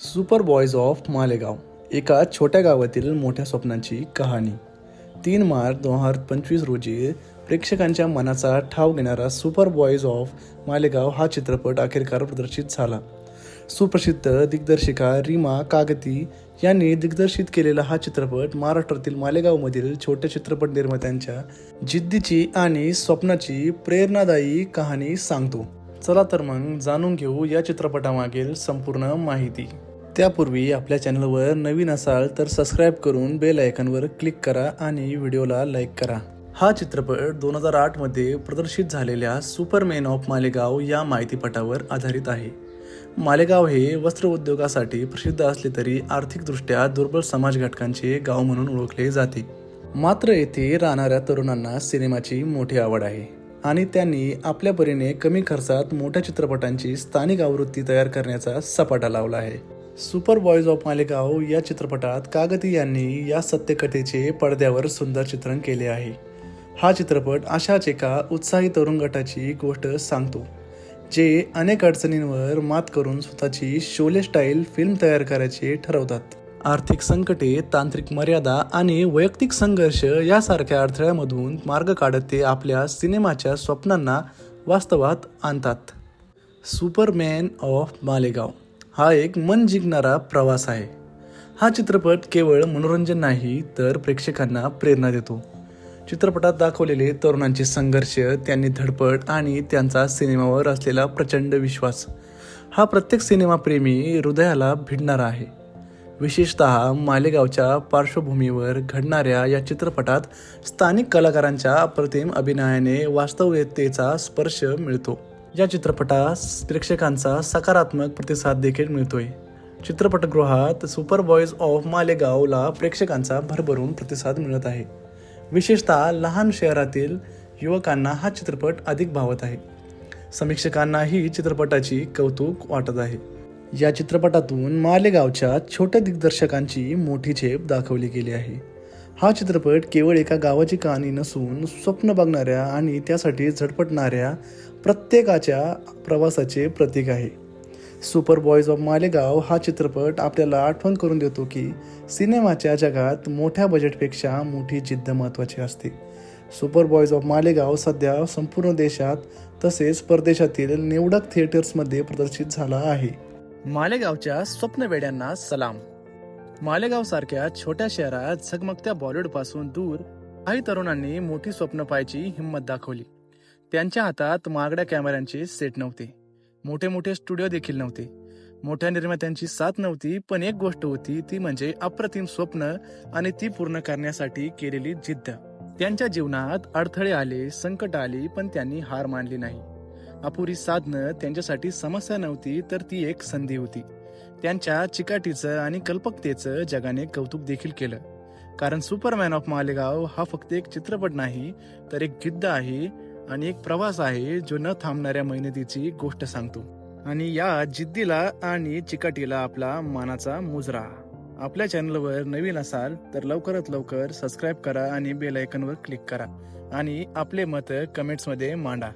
Super Boys of Malegaon एका छोट्या गावातील मोठ्या स्वप्नांची कहाणी. तीन मार्च दोन हजार पंचवीस रोजी प्रेक्षकांच्या मनाचा ठाव घेणारा सुपर बॉयज ऑफ मालेगाव हा चित्रपट अखेरकार प्रदर्शित झाला. सुप्रसिद्ध दिग्दर्शिका रीमा कागती यांनी दिग्दर्शित केलेला हा चित्रपट महाराष्ट्रातील मालेगावमधील छोट्या चित्रपट निर्मात्यांच्या जिद्दीची आणि स्वप्नाची प्रेरणादायी कहाणी सांगतो. चला तर मग जाणून घेऊ या चित्रपटामागील संपूर्ण माहिती. त्यापूर्वी आपल्या चॅनलवर नवीन असाल तर सबस्क्राईब करून बेल आयकनवर क्लिक करा आणि व्हिडिओला लाईक करा. हा चित्रपट दोन हजार आठमध्ये प्रदर्शित झालेल्या सुपरमॅन ऑफ मालेगाव या माहितीपटावर आधारित आहे. मालेगाव हे वस्त्र उद्योगासाठी प्रसिद्ध असले तरी आर्थिकदृष्ट्या दुर्बल समाज घटकांचे गाव म्हणून ओळखले जाते. मात्र येथे राहणाऱ्या तरुणांना सिनेमाची मोठी आवड आहे. आणि त्यांनी आपल्या परीने कमी खर्चात मोठ्या चित्रपटांची स्थानिक आवृत्ती तयार करण्याचा सपाटा लावला आहे. सुपर बॉयज ऑफ मालेगाव या चित्रपटात कागती यांनी या सत्यकथेचे पडद्यावर सुंदर चित्रण केले आहे. हा चित्रपट अशाच एका उत्साही तरुण गटाची गोष्ट सांगतो जे अनेक अडचणींवर मात करून स्वतःची शोले स्टाईल फिल्म तयार करायचे ठरवतात. आर्थिक संकटे तांत्रिक मर्यादा आणि वैयक्तिक संघर्ष यासारख्या अडथळ्यामधून मार्ग काढत ते आपल्या सिनेमाच्या स्वप्नांना वास्तवात आणतात. सुपरमॅन ऑफ मालेगाव हा एक मन जिंकणारा प्रवास आहे. हा चित्रपट केवळ मनोरंजन नाही तर प्रेक्षकांना प्रेरणा देतो. चित्रपटात दाखवलेले तरुणांचे संघर्ष त्यांनी धडपड आणि त्यांचा सिनेमावर असलेला प्रचंड विश्वास. हा प्रत्येक सिनेमाप्रेमी हृदयाला भिडणारा आहे. विशेषतः मालेगावच्या पार्श्वभूमीवर घडणाऱ्या या चित्रपटात स्थानिक कलाकारांच्या अप्रतिम अभिनयाने वास्तविकतेचा स्पर्श मिळतो. या चित्रपटास प्रेक्षकांचा सकारात्मक प्रतिसाद देखील मिळतोय. चित्रपटगृहात सुपर बॉयज ऑफ मालेगावला प्रेक्षकांचा भरभरून प्रतिसाद मिळत आहे. विशेषतः लहान शहरातील युवकांना हा चित्रपट अधिक भावत आहे. समीक्षकांनाही चित्रपटाची कौतुक वाटत आहे. या चित्रपटातून मालेगावच्या छोट्या दिग्दर्शकांची मोठी झेप दाखवली गेली आहे. हा चित्रपट केवळ एका गावाची कहाणी नसून स्वप्न बघणाऱ्या आणि त्यासाठी झटपटणाऱ्या प्रत्येकाच्या प्रवासाचे प्रतीक आहे. सुपर बॉयज ऑफ मालेगाव हा चित्रपट आपल्याला आठवण करून देतो की सिनेमाच्या जगात मोठ्या बजेटपेक्षा मोठी जिद्द महत्त्वाची असते. सुपर बॉयज ऑफ मालेगाव सध्या संपूर्ण देशात तसेच परदेशातील निवडक थिएटर्समध्ये प्रदर्शित झाला आहे. मालेगावच्या स्वप्नवेड्यांना सलाम. मालेगाव सारख्या छोट्या शहरात झगमगत्या बॉलिवूडपासून दूर काही तरुणांनी मोठी स्वप्न पाहायची हिंमत दाखवली. त्यांच्या हातात महागड्या कॅमेऱ्यांचे सेट नव्हते. मोठे मोठे स्टुडिओ देखील नव्हते. मोठ्या निर्मात्यांची साथ नव्हती पण एक गोष्ट होती ती म्हणजे अप्रतिम स्वप्न आणि ती पूर्ण करण्यासाठी केलेली जिद्द. त्यांच्या जीवनात अडथळे आले संकट आली पण त्यांनी हार मानली नाही. अपुरी साधनं त्यांच्यासाठी समस्या नव्हती तर ती एक संधी होती. त्यांच्या चिकाटीचं आणि कल्पकतेचं जगाने कौतुक देखील केलं. कारण सुपरमॅन ऑफ मालेगाव हा फक्त एक चित्रपट नाही तर एक गिद्ध आहे आणि एक प्रवास आहे जो न थांबणाऱ्या मेहनतीची गोष्ट सांगतो. आणि या जिद्दीला आणि चिकाटीला आपला मानाचा मुजरा. आपल्या चॅनलवर नवीन असाल तर लवकरात लवकर सबस्क्राईब करा आणि बेल आयकनवर क्लिक करा. आणि आपले मत कमेंट्समध्ये मांडा.